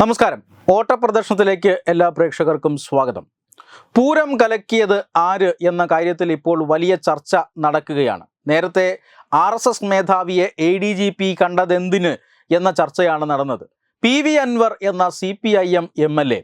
നമസ്കാരം. ഓട്ടപ്രദർശനത്തിലേക്ക് എല്ലാ പ്രേക്ഷകർക്കും സ്വാഗതം. പൂരം കലക്കിയത് ആര് എന്ന കാര്യത്തിൽ ഇപ്പോൾ വലിയ ചർച്ച നടക്കുകയാണ്. നേരത്തെ ആർ എസ് എസ് മേധാവിയെ എ ഡി ജി പി കണ്ടതെന്തിന് എന്ന ചർച്ചയാണ് നടന്നത്. പി വി അൻവർ എന്ന C P I M M L A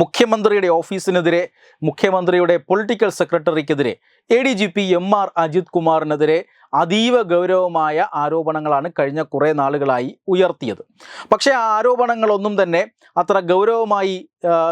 മുഖ്യമന്ത്രിയുടെ ഓഫീസിനെതിരെ മുഖ്യമന്ത്രിയുടെ political സെക്രട്ടറിക്കെതിരെ A D G P M R Ajith കുമാറിനെതിരെ അതീവ ഗൗരവമായ ആരോപണങ്ങളാണ് കഴിഞ്ഞ കുറേ നാളുകളായി ഉയർത്തിയത്. പക്ഷേ ആ ആരോപണങ്ങളൊന്നും തന്നെ അത്ര ഗൗരവമായി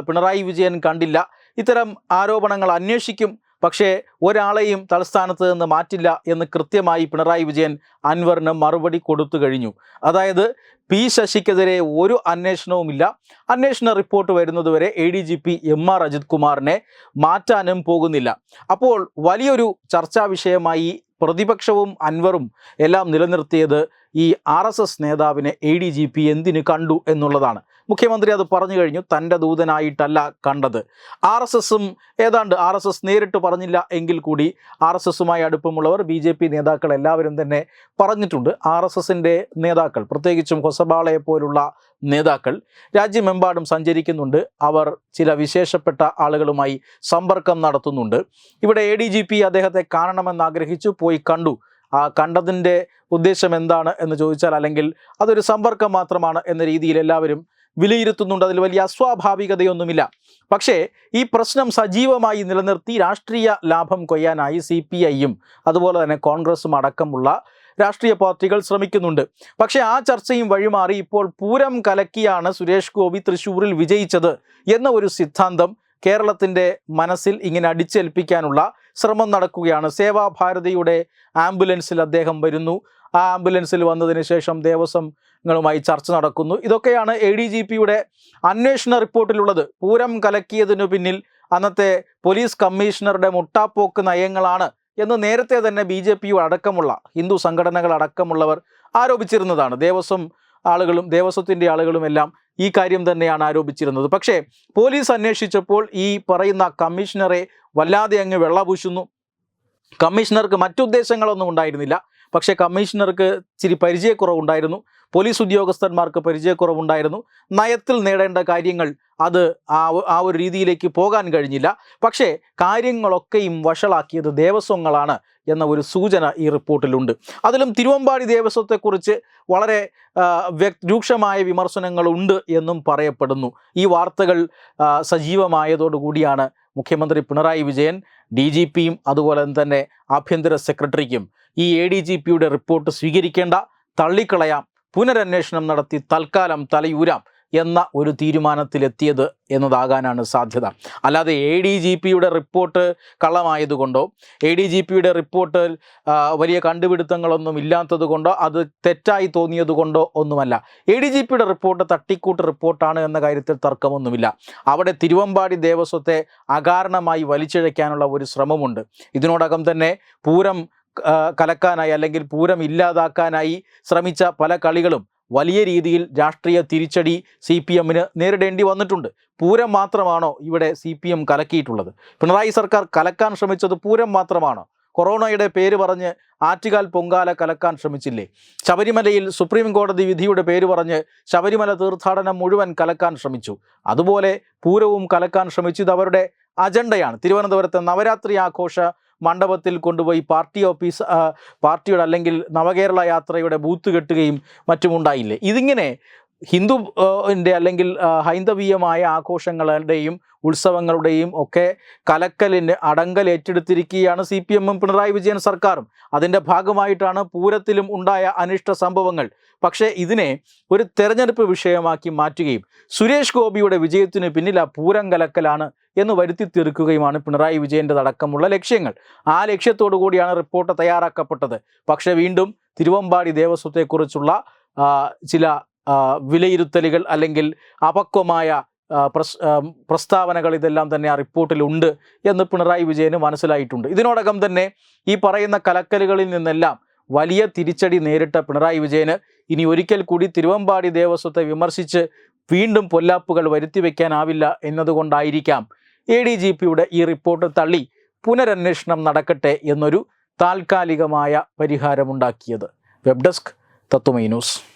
പിണറായി വിജയൻ കണ്ടില്ല. ഇത്തരം ആരോപണങ്ങൾ അന്വേഷിക്കും പക്ഷേ ഒരാളെയും തലസ്ഥാനത്ത് നിന്ന് മാറ്റില്ല എന്ന് കൃത്യമായി പിണറായി വിജയൻ അൻവറിന് മറുപടി കൊടുത്തു കഴിഞ്ഞു. അതായത് പി ശശിക്കെതിരെ ഒരു അന്വേഷണവുമില്ല അന്വേഷണ റിപ്പോർട്ട് വരുന്നതുവരെ A D G P M R Ajith കുമാറിനെ മാറ്റാനും പോകുന്നില്ല. അപ്പോൾ വലിയൊരു ചർച്ചാ വിഷയമായി പ്രതിപക്ഷവും അൻവറും എല്ലാം നിലനിർത്തിയത് ഈ ആർ എസ് എസ് നേതാവിനെ എ ഡി ജി പി എന്തിന് കണ്ടു എന്നുള്ളതാണ്. മുഖ്യമന്ത്രി അത് പറഞ്ഞു കഴിഞ്ഞു. തന്റെ ദൂതനായിട്ടല്ല കണ്ടത്. ആർ എസ് എസും ഏതാണ്ട് ആർ എസ് എസ് നേരിട്ട് പറഞ്ഞില്ല എങ്കിൽ കൂടി ആർ എസ് എസുമായി അടുപ്പമുള്ളവർ ബി ജെ പി നേതാക്കൾ എല്ലാവരും തന്നെ പറഞ്ഞിട്ടുണ്ട്. ആർ എസ് എസിന്റെ നേതാക്കൾ പ്രത്യേകിച്ചും ഹൊസബാളയെ പോലുള്ള നേതാക്കൾ രാജ്യമെമ്പാടും സഞ്ചരിക്കുന്നുണ്ട്. അവർ ചില വിശേഷപ്പെട്ട ആളുകളുമായി സമ്പർക്കം നടത്തുന്നുണ്ട്. ഇവിടെ എ ഡി ജി പി അദ്ദേഹത്തെ കാണണമെന്ന് ആഗ്രഹിച്ചു പോയി കണ്ടു. ആ കണ്ടതിന്റെ ഉദ്ദേശം എന്താണ് എന്ന് ചോദിച്ചാൽ അല്ലെങ്കിൽ അതൊരു സമ്പർക്കം മാത്രമാണ് എന്ന രീതിയിൽ എല്ലാവരും വിലയിരുത്തുന്നുണ്ട്. അതിൽ വലിയ അസ്വാഭാവികതയൊന്നുമില്ല. പക്ഷേ ഈ പ്രശ്നം സജീവമായി നിലനിർത്തി രാഷ്ട്രീയ ലാഭം കൊയ്യാനായി സി പി ഐയും അതുപോലെ തന്നെ കോൺഗ്രസും അടക്കമുള്ള രാഷ്ട്രീയ പാർട്ടികൾ ശ്രമിക്കുന്നുണ്ട്. പക്ഷേ ആ ചർച്ചയും വഴിമാറി ഇപ്പോൾ പൂരം കലക്കിയാണ് സുരേഷ് ഗോപി തൃശ്ശൂരിൽ വിജയിച്ചത് എന്ന ഒരു സിദ്ധാന്തം കേരളത്തിന്റെ മനസ്സിൽ ഇങ്ങനെ അടിച്ചേൽപ്പിക്കാനുള്ള ശ്രമം നടക്കുകയാണ്. സേവാഭാരതിയുടെ ആംബുലൻസിൽ അദ്ദേഹം വരുന്നു. ആ ആംബുലൻസിൽ വന്നതിന് ശേഷം ദേവസ്വങ്ങളുമായി ചർച്ച നടക്കുന്നു. ഇതൊക്കെയാണ് എ ഡി ജി പിയുടെ അന്വേഷണ റിപ്പോർട്ടിലുള്ളത്. പൂരം കലക്കിയതിനു പിന്നിൽ അന്നത്തെ പോലീസ് കമ്മീഷണറുടെ മുട്ടാപ്പോക്ക് നയങ്ങളാണ് എന്ന് നേരത്തെ തന്നെ ബി ജെ പി അടക്കമുള്ള ഹിന്ദു സംഘടനകൾ അടക്കമുള്ളവർ ആരോപിച്ചിരുന്നതാണ്. ദേവസ്വം ആളുകളും ദേവസ്വത്തിന്റെ ആളുകളും എല്ലാം ഈ കാര്യം തന്നെയാണ് ആരോപിച്ചിരുന്നത്. പക്ഷേ പോലീസ് അന്വേഷിച്ചപ്പോൾ ഈ പറയുന്ന കമ്മീഷണറെ വല്ലാതെ അങ്ങ് വെള്ളപൂശുന്നു. കമ്മീഷണർക്ക് മറ്റുദ്ദേശങ്ങളൊന്നും ഉണ്ടായിരുന്നില്ല. പക്ഷേ കമ്മീഷണർക്ക് ഇച്ചിരി പരിചയക്കുറവുണ്ടായിരുന്നു. പോലീസ് ഉദ്യോഗസ്ഥന്മാർക്ക് പരിചയക്കുറവുണ്ടായിരുന്നു. നയത്തിൽ നേടേണ്ട കാര്യങ്ങൾ അത് ആ ഒരു രീതിയിലേക്ക് പോകാൻ കഴിഞ്ഞില്ല. പക്ഷേ കാര്യങ്ങളൊക്കെയും വഷളാക്കിയത് ദേവസ്വങ്ങളാണ് എന്ന ഒരു സൂചന ഈ റിപ്പോർട്ടിലുണ്ട്. അതിലും തിരുവമ്പാടി ദേവസ്വത്തെക്കുറിച്ച് വളരെ രൂക്ഷമായ വിമർശനങ്ങളുണ്ട് എന്നും പറയപ്പെടുന്നു. ഈ വാർത്തകൾ സജീവമായതോടുകൂടിയാണ് മുഖ്യമന്ത്രി പിണറായി വിജയൻ ഡി ജി പിയും അതുപോലെ തന്നെ ആഭ്യന്തര സെക്രട്ടറിക്കും ഈ എ ഡി ജി പിയുടെ റിപ്പോർട്ട് സ്വീകരിക്കേണ്ട തള്ളിക്കളയാം പുനരന്വേഷണം നടത്തി തൽക്കാലം തലയൂരാം. എന്ന ഒരു തീരുമാനത്തിലെത്തിയത് എന്നതാകാനാണ് സാധ്യത. അല്ലാതെ എ ഡി ജി പിയുടെ റിപ്പോർട്ട് കള്ളമായതുകൊണ്ടോ എ ഡി ജി പിയുടെ റിപ്പോർട്ടിൽ വലിയ കണ്ടുപിടുത്തങ്ങളൊന്നും ഇല്ലാത്തത് കൊണ്ടോ അത് തെറ്റായി തോന്നിയത് കൊണ്ടോ ഒന്നുമല്ല എ ഡി ജി പിയുടെ റിപ്പോർട്ട് തട്ടിക്കൂട്ട് റിപ്പോർട്ടാണ് എന്ന കാര്യത്തിൽ തർക്കമൊന്നുമില്ല. അവിടെ തിരുവമ്പാടി ദേവസ്വത്തെ അകാരണമായി വലിച്ചിഴയ്ക്കാനുള്ള ഒരു ശ്രമമുണ്ട്. ഇതിനോടകം തന്നെ പൂരം കലക്കാനായി അല്ലെങ്കിൽ പൂരം ഇല്ലാതാക്കാനായി ശ്രമിച്ച പല കളികളും വലിയ രീതിയിൽ രാഷ്ട്രീയ തിരിച്ചടി സി പി എമ്മിന് നേരിടേണ്ടി വന്നിട്ടുണ്ട്. പൂരം മാത്രമാണോ ഇവിടെ സി പി എം കലക്കിയിട്ടുള്ളത്? പിണറായി സർക്കാർ കലക്കാൻ ശ്രമിച്ചത് പൂരം മാത്രമാണോ? കൊറോണയുടെ പേര് പറഞ്ഞ് ആറ്റുകാൽ പൊങ്കാല കലക്കാൻ ശ്രമിച്ചില്ലേ? ശബരിമലയിൽ സുപ്രീം കോടതി വിധിയുടെ പേര് പറഞ്ഞ് ശബരിമല തീർത്ഥാടനം മുഴുവൻ കലക്കാൻ ശ്രമിച്ചു. അതുപോലെ പൂരവും കലക്കാൻ ശ്രമിച്ചു അവരുടെ അജണ്ടയാണ്. തിരുവനന്തപുരത്തെ നവരാത്രി ആഘോഷ മണ്ഡപത്തിൽ കൊണ്ടുപോയി പാർട്ടി ഓഫീസ് പാർട്ടിയുടെ അല്ലെങ്കിൽ നവകേരള യാത്രയുടെ ബൂത്ത് കെട്ടുകയും മറ്റുമുണ്ടായില്ലേ ഇതിങ്ങനെ ഹിന്ദു അല്ലെങ്കിൽ ഹൈന്ദവീയമായ ആഘോഷങ്ങളുടെയും ഉത്സവങ്ങളുടെയും ഒക്കെ കലക്കലിന് അടങ്കൽ ഏറ്റെടുത്തിരിക്കുകയാണ് സി പി എമ്മും പിണറായി വിജയൻ സർക്കാരും. അതിന്റെ ഭാഗമായിട്ടാണ് പൂരത്തിലും ഉണ്ടായ അനിഷ്ട സംഭവങ്ങൾ. പക്ഷേ ഇതിനെ ഒരു തെരഞ്ഞെടുപ്പ് വിഷയമാക്കി മാറ്റുകയും സുരേഷ് ഗോപിയുടെ വിജയത്തിന് പിന്നിൽ ആ പൂരം കലക്കലാണ് എന്ന് വരുത്തി തീർക്കുകയുമാണ് പിണറായി വിജയന്റെ അടക്കമുള്ള ലക്ഷ്യങ്ങൾ. ആ ലക്ഷ്യത്തോടു കൂടിയാണ് റിപ്പോർട്ട് തയ്യാറാക്കപ്പെട്ടത്. പക്ഷേ വീണ്ടും തിരുവമ്പാടി ദേവസ്വത്തെക്കുറിച്ചുള്ള ചില വിലയിരുത്തലുകൾ അല്ലെങ്കിൽ അപക്വമായ പ്രസ് പ്രസ്താവനകൾ ഇതെല്ലാം തന്നെ ആ റിപ്പോർട്ടിലുണ്ട് എന്ന് പിണറായി വിജയന് മനസ്സിലായിട്ടുണ്ട്. ഇതിനോടകം തന്നെ ഈ പറയുന്ന കലക്കലുകളിൽ നിന്നെല്ലാം വലിയ തിരിച്ചടി നേരിട്ട പിണറായി വിജയന് ഇനി ഒരിക്കൽ കൂടി തിരുവമ്പാടി ദേവസ്വത്തെ വിമർശിച്ച് വീണ്ടും പൊല്ലാപ്പുകൾ വരുത്തി വയ്ക്കാനാവില്ല എന്നതുകൊണ്ടായിരിക്കാം എ ഡി ജി പിയുടെ ഈ റിപ്പോർട്ട് തള്ളി പുനരന്വേഷണം നടക്കട്ടെ എന്നൊരു താൽക്കാലികമായ പരിഹാരമുണ്ടാക്കിയത്. Web desk Tatwamayi news